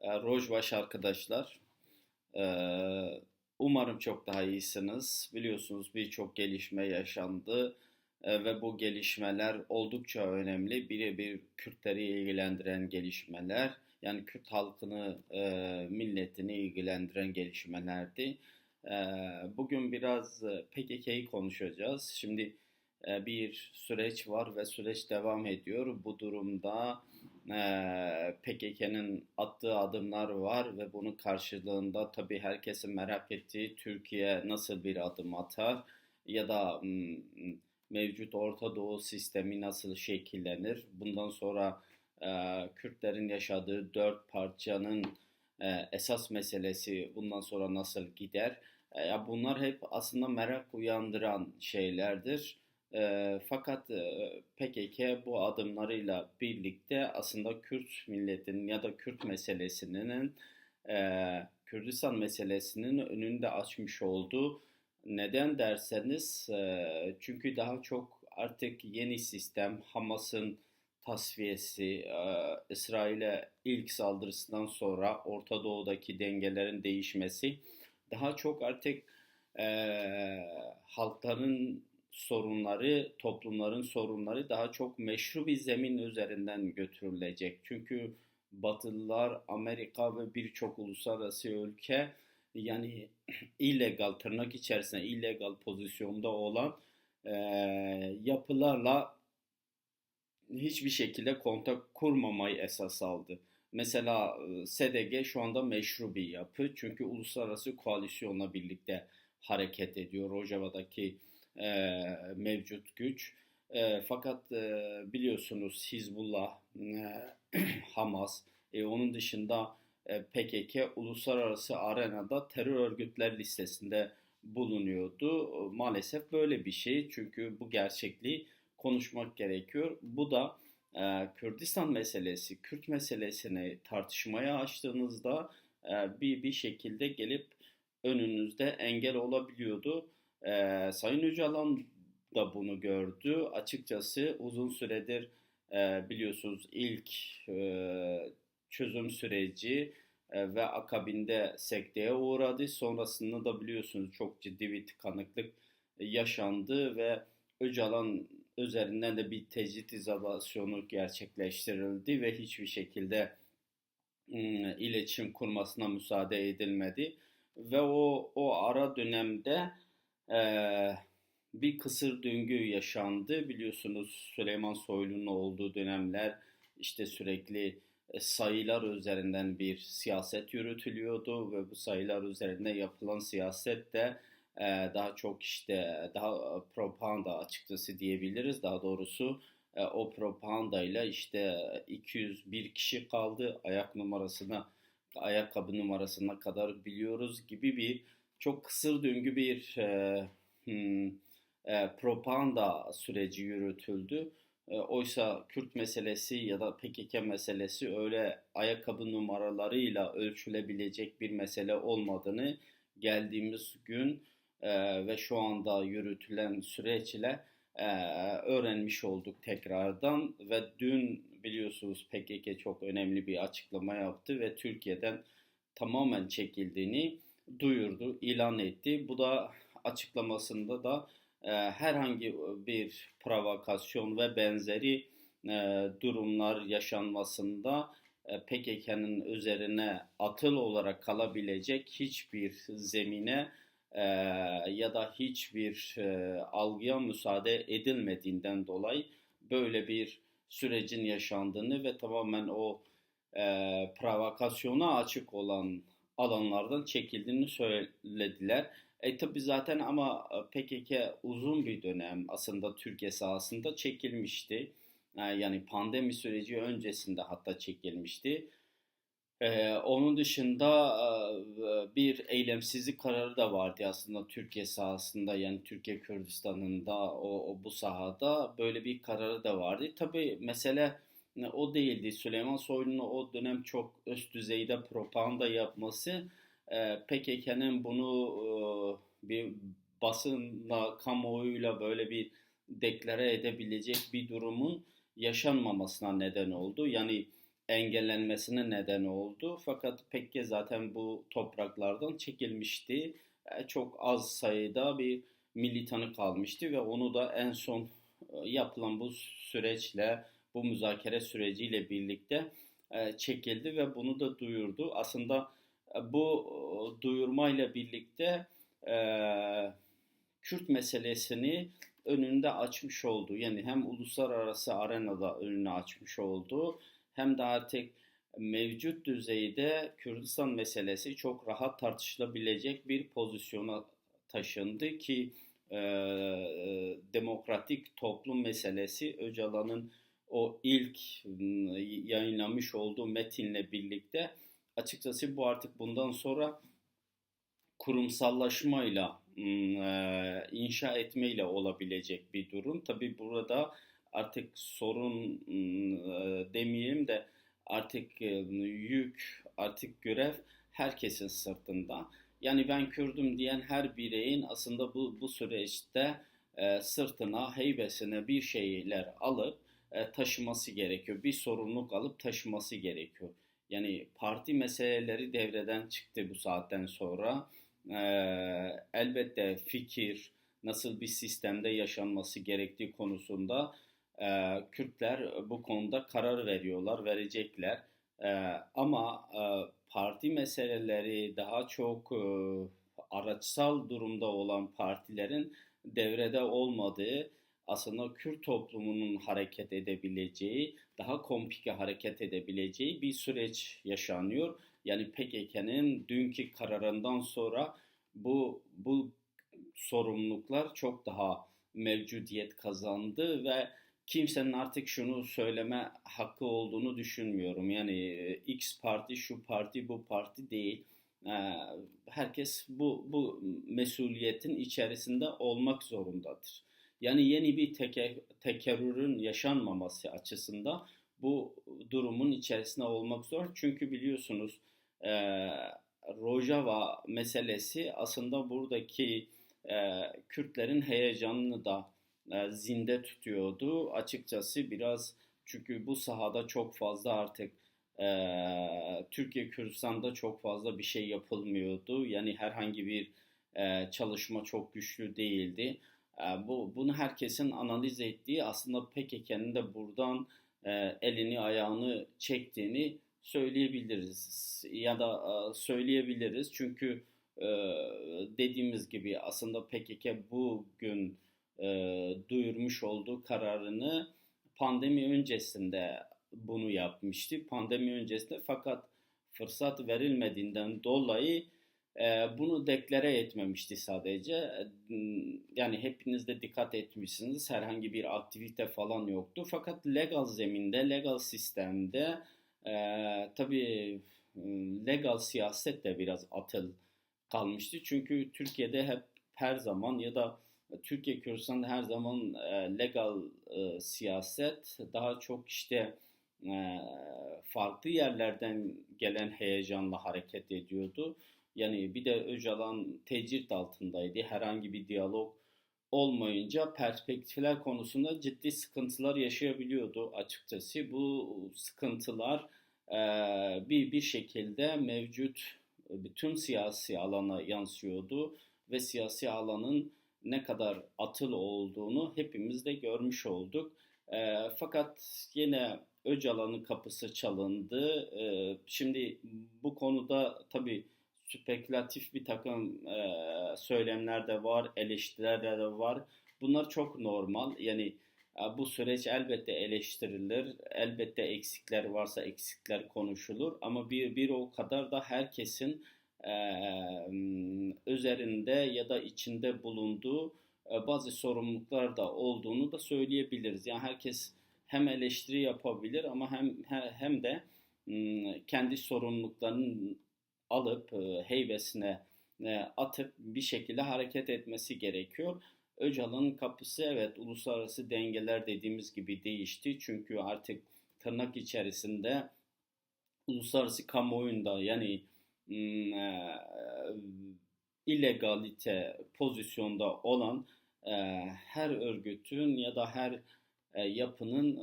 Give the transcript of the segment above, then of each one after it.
E, Rojbaş arkadaşlar. E, umarım çok daha iyisiniz. Biliyorsunuz birçok gelişme yaşandı E, ve bu gelişmeler oldukça önemli. Birebir Kürtleri ilgilendiren gelişmeler. Yani Kürt halkını, e, milletini ilgilendiren gelişmelerdi. E, bugün biraz e, PKK'yı konuşacağız. Şimdi e, bir süreç var ve süreç devam ediyor. Bu durumda PKK'nın attığı adımlar var ve bunun karşılığında tabii herkesin merak ettiği Türkiye nasıl bir adım atar ya da mevcut Orta Doğu sistemi nasıl şekillenir? Bundan sonra Kürtlerin yaşadığı dört parçanın esas meselesi bundan sonra nasıl gider? Ya bunlar hep aslında merak uyandıran şeylerdir. E, fakat e, PKK bu adımlarıyla birlikte aslında Kürt milletinin ya da Kürt meselesinin e, Kürdistan meselesinin önünde açmış olduğu neden derseniz e, çünkü daha çok artık yeni sistem Hamas'ın tasfiyesi, e, İsrail'e ilk saldırısından sonra Orta Doğu'daki dengelerin değişmesi daha çok artık e, halkların sorunları, toplumların sorunları daha çok meşru bir zemin üzerinden götürülecek. Çünkü Batılılar, Amerika ve birçok uluslararası ülke yani illegal, tırnak içerisinde illegal pozisyonda olan e, yapılarla hiçbir şekilde kontak kurmamayı esas aldı. Mesela SDG şu anda meşru bir yapı çünkü uluslararası koalisyonla birlikte hareket ediyor Rojava'daki e, mevcut güç. E, fakat e, biliyorsunuz Hizbullah, e, Hamas, e, onun dışında e, PKK uluslararası arenada terör örgütler listesinde bulunuyordu. Maalesef böyle bir şey çünkü bu gerçekliği konuşmak gerekiyor. Bu da e, Kürdistan meselesi, Kürt meselesini tartışmaya açtığınızda e, bir bir şekilde gelip önünüzde engel olabiliyordu. E, Sayın Öcalan da bunu gördü. Açıkçası uzun süredir e, biliyorsunuz ilk e, çözüm süreci e, ve akabinde sekteye uğradı. Sonrasında da biliyorsunuz çok ciddi bir tıkanıklık yaşandı ve Öcalan üzerinden de bir tecrit izolasyonu gerçekleştirildi ve hiçbir şekilde iletişim kurmasına müsaade edilmedi. Ve o, o ara dönemde e, bir kısır döngü yaşandı. Biliyorsunuz Süleyman Soylu'nun olduğu dönemler işte sürekli e, sayılar üzerinden bir siyaset yürütülüyordu ve bu sayılar üzerinde yapılan siyaset de e, daha çok işte daha propaganda açıkçası diyebiliriz. Daha doğrusu e, o propagandayla işte 201 kişi kaldı ayak numarasına ayakkabı numarasına kadar biliyoruz gibi bir çok kısır döngü bir e, hmm, e, propaganda süreci yürütüldü. E, oysa Kürt meselesi ya da PKK meselesi öyle ayakkabı numaralarıyla ölçülebilecek bir mesele olmadığını geldiğimiz gün e, ve şu anda yürütülen süreç ile e, öğrenmiş olduk tekrardan ve dün biliyorsunuz PKK çok önemli bir açıklama yaptı ve Türkiye'den tamamen çekildiğini duyurdu, ilan etti. Bu da açıklamasında da e, herhangi bir provokasyon ve benzeri e, durumlar yaşanmasında e, PKK'nın üzerine atıl olarak kalabilecek hiçbir zemine e, ya da hiçbir e, algıya müsaade edilmediğinden dolayı böyle bir sürecin yaşandığını ve tamamen o e, provokasyona açık olan alanlardan çekildiğini söylediler. E tabi zaten ama PKK uzun bir dönem aslında Türkiye sahasında çekilmişti. E, yani pandemi süreci öncesinde hatta çekilmişti. Ee, onun dışında e, bir eylemsizlik kararı da vardı aslında Türkiye sahasında yani Türkiye Kürdistan'ında o, o bu sahada böyle bir kararı da vardı. Tabii mesele e, o değildi. Süleyman Soylu'nun o dönem çok üst düzeyde propaganda yapması e, PKK'nın bunu bir basınla, kamuoyuyla böyle bir deklare edebilecek bir durumun yaşanmamasına neden oldu. Yani engellenmesine neden oldu. Fakat Pekke zaten bu topraklardan çekilmişti. E, çok az sayıda bir militanı kalmıştı ve onu da en son e, yapılan bu süreçle, bu müzakere süreciyle birlikte e, çekildi ve bunu da duyurdu. Aslında bu duyurmayla birlikte Kürt meselesini önünde açmış oldu. Yani hem uluslararası arenada önünü açmış oldu hem de artık mevcut düzeyde Kürdistan meselesi çok rahat tartışılabilecek bir pozisyona taşındı ki e, demokratik toplum meselesi Öcalan'ın o ilk yayınlamış olduğu metinle birlikte açıkçası bu artık bundan sonra kurumsallaşmayla inşa etmeyle olabilecek bir durum. Tabi burada artık sorun demeyeyim de artık yük, artık görev herkesin sırtında. Yani ben Kürdüm diyen her bireyin aslında bu, bu süreçte sırtına, heybesine bir şeyler alıp e, taşıması gerekiyor. Bir sorumluluk alıp taşıması gerekiyor. Yani parti meseleleri devreden çıktı bu saatten sonra. E, elbette fikir, nasıl bir sistemde yaşanması gerektiği konusunda e, Kürtler bu konuda karar veriyorlar, verecekler. E, ama parti meseleleri daha çok araçsal durumda olan partilerin devrede olmadığı, aslında Kürt toplumunun hareket edebileceği, daha komplike hareket edebileceği bir süreç yaşanıyor. Yani PKK'nın dünkü kararından sonra bu bu sorumluluklar çok daha mevcudiyet kazandı ve kimsenin artık şunu söyleme hakkı olduğunu düşünmüyorum. Yani e, X parti, şu parti, bu parti değil. E, herkes bu, bu mesuliyetin içerisinde olmak zorundadır. Yani yeni bir teke, tekerrürün yaşanmaması açısından bu durumun içerisinde olmak zor. Çünkü biliyorsunuz e, Rojava meselesi aslında buradaki e, Kürtlerin heyecanını da e, zinde tutuyordu. Açıkçası biraz çünkü bu sahada çok fazla artık e, Türkiye Kürdistan'da çok fazla bir şey yapılmıyordu. Yani herhangi bir e, çalışma çok güçlü değildi. E, bu bunu herkesin analiz ettiği aslında PKK'nın de buradan e, elini ayağını çektiğini söyleyebiliriz ya da e, söyleyebiliriz çünkü e, dediğimiz gibi aslında PKK bugün duyurmuş olduğu kararını pandemi öncesinde bunu yapmıştı. Pandemi öncesinde fakat fırsat verilmediğinden dolayı bunu deklare etmemişti sadece. Yani hepiniz de dikkat etmişsiniz. Herhangi bir aktivite falan yoktu. Fakat legal zeminde, legal sistemde e, tabii legal siyaset de biraz atıl kalmıştı. Çünkü Türkiye'de hep her zaman ya da Türkiye Kürdistan'da her zaman e, legal e, siyaset daha çok işte e, farklı yerlerden gelen heyecanla hareket ediyordu. Yani bir de Öcalan tecrit altındaydı. Herhangi bir diyalog olmayınca perspektifler konusunda ciddi sıkıntılar yaşayabiliyordu açıkçası. Bu sıkıntılar e, bir bir şekilde mevcut bütün siyasi alana yansıyordu ve siyasi alanın ne kadar atıl olduğunu hepimiz de görmüş olduk. E, fakat yine Öcalan'ın kapısı çalındı. E, şimdi bu konuda tabii spekülatif bir takım e, söylemler de var, eleştiriler de var. Bunlar çok normal. Yani e, bu süreç elbette eleştirilir, elbette eksikler varsa eksikler konuşulur. Ama bir bir o kadar da herkesin e, üzerinde ya da içinde bulunduğu e, bazı sorumluluklar da olduğunu da söyleyebiliriz. Yani herkes hem eleştiri yapabilir ama hem hem de kendi sorumluluklarını alıp e, heybesine atıp bir şekilde hareket etmesi gerekiyor. Öcalan'ın kapısı evet uluslararası dengeler dediğimiz gibi değişti. Çünkü artık tırnak içerisinde uluslararası kamuoyunda yani e, illegalite pozisyonda olan e, her örgütün ya da her e, yapının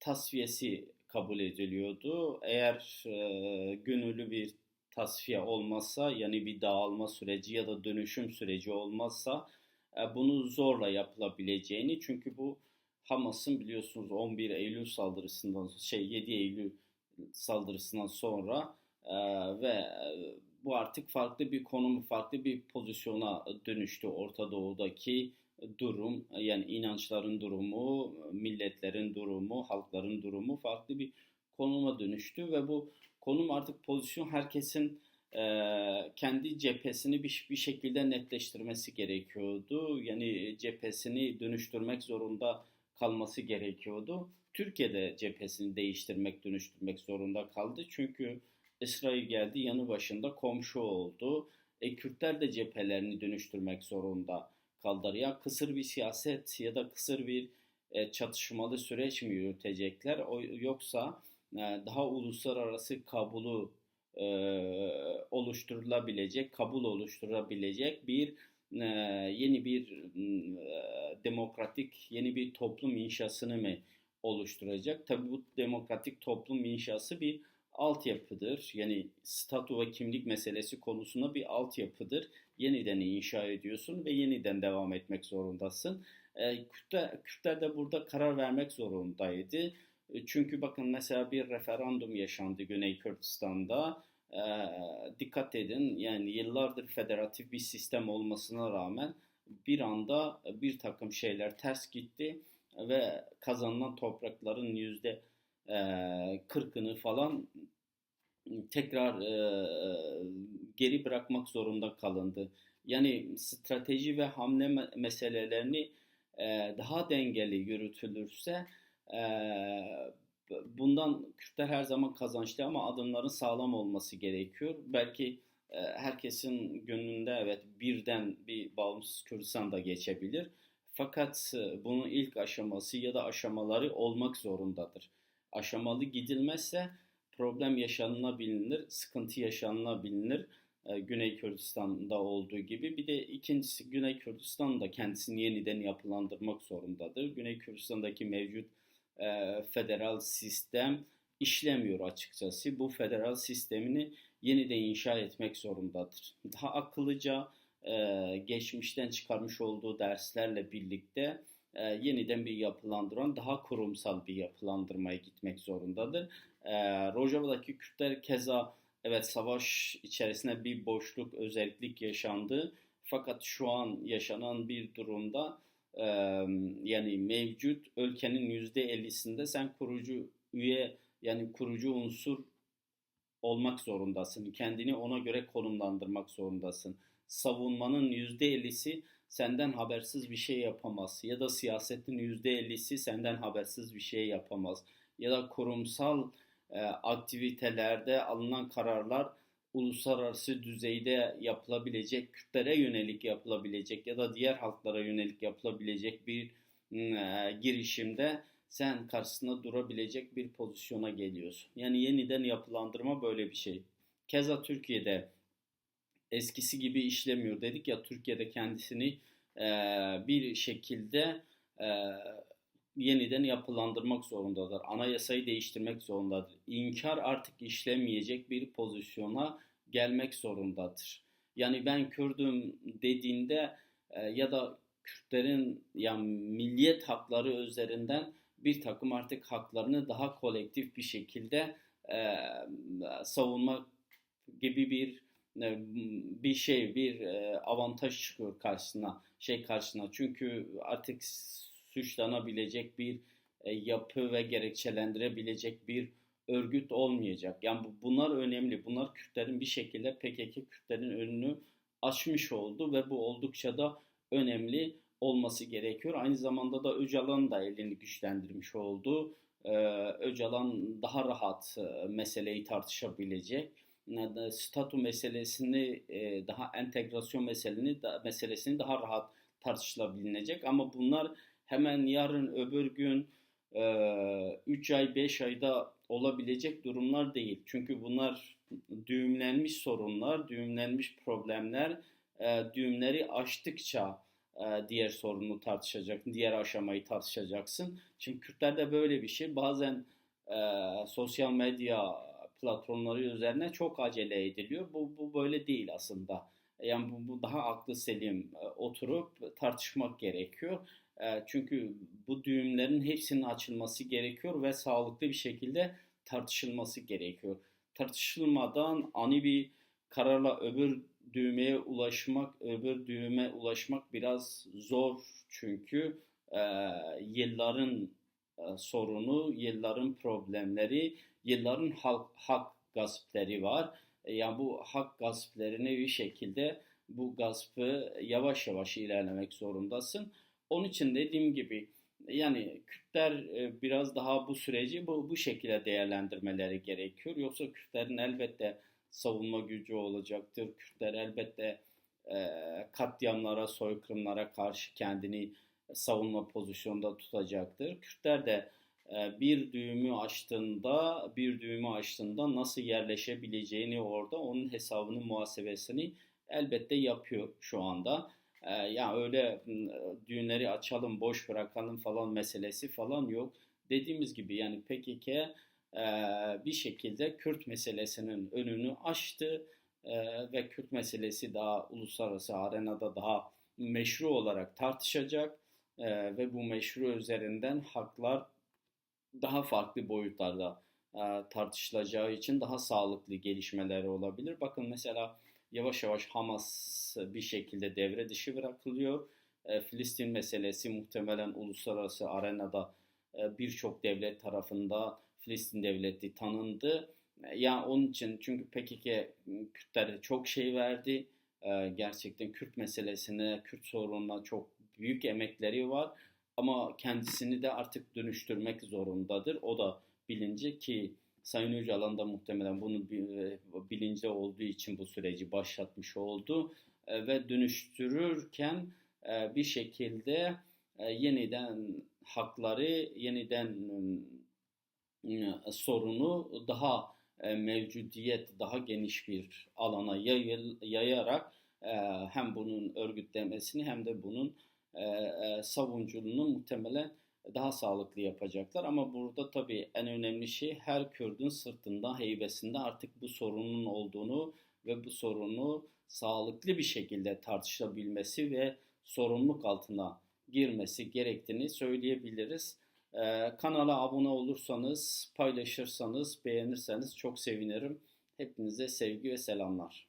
tasfiyesi kabul ediliyordu. Eğer e, gönüllü bir tasfiye olmazsa yani bir dağılma süreci ya da dönüşüm süreci olmazsa e, bunu zorla yapılabileceğini çünkü bu Hamas'ın biliyorsunuz 11 Eylül saldırısından şey 7 Eylül saldırısından sonra e, ve e, bu artık farklı bir konumu, farklı bir pozisyona dönüştü Orta Doğu'daki durum, yani inançların durumu, milletlerin durumu, halkların durumu farklı bir konuma dönüştü ve bu konum artık pozisyon herkesin e, kendi cephesini bir, bir şekilde netleştirmesi gerekiyordu. Yani cephesini dönüştürmek zorunda kalması gerekiyordu. Türkiye'de cephesini değiştirmek, dönüştürmek zorunda kaldı. Çünkü İsrail geldi yanı başında komşu oldu. E, Kürtler de cephelerini dönüştürmek zorunda kaldılar. Ya kısır bir siyaset ya da kısır bir e, çatışmalı süreç mi yürütecekler? O, yoksa daha uluslararası kabulü e, oluşturulabilecek, kabul oluşturabilecek bir e, yeni bir e, demokratik, yeni bir toplum inşasını mı oluşturacak? Tabii bu demokratik toplum inşası bir altyapıdır. Yani statü ve kimlik meselesi konusunda bir altyapıdır. Yeniden inşa ediyorsun ve yeniden devam etmek zorundasın. E, Kürtler, Kürtler de burada karar vermek zorundaydı. E, çünkü bakın mesela bir referandum yaşandı Güney Kürdistan'da. E, dikkat edin yani yıllardır federatif bir sistem olmasına rağmen bir anda bir takım şeyler ters gitti ve kazanılan toprakların yüzde kırkını falan tekrar e, geri bırakmak zorunda kalındı. Yani strateji ve hamle meselelerini e, daha dengeli yürütülürse e, bundan Kürtler her zaman kazançlı ama adımların sağlam olması gerekiyor. Belki e, herkesin gönlünde evet birden bir bağımsız Kürdistan da geçebilir. Fakat bunun ilk aşaması ya da aşamaları olmak zorundadır. Aşamalı gidilmezse problem yaşanılabilir, sıkıntı yaşanılabilir. E, Güney Kürdistan'da olduğu gibi. Bir de ikincisi Güney Kürdistan da kendisini yeniden yapılandırmak zorundadır. Güney Kürdistan'daki mevcut e, federal sistem işlemiyor açıkçası. Bu federal sistemini yeniden inşa etmek zorundadır. Daha akıllıca e, geçmişten çıkarmış olduğu derslerle birlikte e, yeniden bir yapılandıran, daha kurumsal bir yapılandırmaya gitmek zorundadır. Rojava'daki Kürtler keza evet savaş içerisinde bir boşluk, özellik yaşandı. Fakat şu an yaşanan bir durumda yani mevcut ülkenin yüzde ellisinde sen kurucu üye yani kurucu unsur olmak zorundasın. Kendini ona göre konumlandırmak zorundasın. Savunmanın yüzde ellisi senden habersiz bir şey yapamaz. Ya da siyasetin yüzde ellisi senden habersiz bir şey yapamaz. Ya da kurumsal e, aktivitelerde alınan kararlar uluslararası düzeyde yapılabilecek, Kürtlere yönelik yapılabilecek ya da diğer halklara yönelik yapılabilecek bir e, girişimde sen karşısında durabilecek bir pozisyona geliyorsun. Yani yeniden yapılandırma böyle bir şey. Keza Türkiye'de eskisi gibi işlemiyor. Dedik ya Türkiye'de kendisini e, bir şekilde e, yeniden yapılandırmak zorundadır. Anayasayı değiştirmek zorundadır. İnkar artık işlemeyecek bir pozisyona gelmek zorundadır. Yani ben Kürdüm dediğinde e, ya da Kürtlerin yani milliyet hakları üzerinden bir takım artık haklarını daha kolektif bir şekilde e, savunma gibi bir e, bir şey bir e, avantaj çıkıyor karşısına şey karşısına çünkü artık suçlanabilecek bir yapı ve gerekçelendirebilecek bir örgüt olmayacak. Yani bunlar önemli. Bunlar Kürtlerin bir şekilde PKK Kürtlerin önünü açmış oldu ve bu oldukça da önemli olması gerekiyor. Aynı zamanda da Öcalan da elini güçlendirmiş oldu. Ee, Öcalan daha rahat e, meseleyi tartışabilecek. Statü meselesini, e, daha entegrasyon meselesini, meselesini daha rahat tartışılabilecek. Ama bunlar hemen yarın öbür gün 3 e, ay 5 ayda olabilecek durumlar değil. Çünkü bunlar düğümlenmiş sorunlar, düğümlenmiş problemler. E, düğümleri aştıkça e, diğer sorunu tartışacak, diğer aşamayı tartışacaksın. Şimdi Kürtlerde böyle bir şey. Bazen e, sosyal medya platformları üzerine çok acele ediliyor. Bu, bu böyle değil aslında. Yani bu, bu daha aklı selim e, oturup tartışmak gerekiyor. E, çünkü bu düğümlerin hepsinin açılması gerekiyor ve sağlıklı bir şekilde tartışılması gerekiyor. Tartışılmadan ani bir kararla öbür düğmeye ulaşmak, öbür düğüme ulaşmak biraz zor çünkü e, yılların e, sorunu, yılların problemleri, yılların hak, hak gaspleri var. E, yani bu hak gasplerini bir şekilde bu gaspı yavaş yavaş ilerlemek zorundasın. Onun için dediğim gibi yani Kürtler e, biraz daha bu süreci bu, bu şekilde değerlendirmeleri gerekiyor. Yoksa Kürtlerin elbette savunma gücü olacaktır. Kürtler elbette e, katliamlara, soykırımlara karşı kendini savunma pozisyonda tutacaktır. Kürtler de bir düğümü açtığında, bir düğümü açtığında nasıl yerleşebileceğini orada onun hesabını, muhasebesini elbette yapıyor şu anda. E, yani öyle düğünleri açalım, boş bırakalım falan meselesi falan yok. Dediğimiz gibi yani PKK e, bir şekilde Kürt meselesinin önünü açtı ve Kürt meselesi daha uluslararası arenada daha meşru olarak tartışacak ve bu meşru üzerinden haklar daha farklı boyutlarda tartışılacağı için daha sağlıklı gelişmeler olabilir. Bakın mesela yavaş yavaş Hamas bir şekilde devre dışı bırakılıyor. Filistin meselesi muhtemelen uluslararası arenada birçok devlet tarafında Filistin devleti tanındı. Yani onun için çünkü PKK Kürtlere çok şey verdi. Gerçekten Kürt meselesine, Kürt sorununa çok büyük emekleri var. Ama kendisini de artık dönüştürmek zorundadır. O da bilinci ki Sayın Öcalan da muhtemelen bunu bilinci olduğu için bu süreci başlatmış oldu. Ve dönüştürürken bir şekilde yeniden hakları, yeniden sorunu daha mevcudiyet, daha geniş bir alana yayarak hem bunun örgütlemesini hem de bunun savunculuğunu muhtemelen daha sağlıklı yapacaklar. Ama burada tabii en önemli şey her Kürdün sırtında, heybesinde artık bu sorunun olduğunu ve bu sorunu sağlıklı bir şekilde tartışabilmesi ve sorumluluk altına girmesi gerektiğini söyleyebiliriz. Ee, kanala abone olursanız, paylaşırsanız, beğenirseniz çok sevinirim. Hepinize sevgi ve selamlar.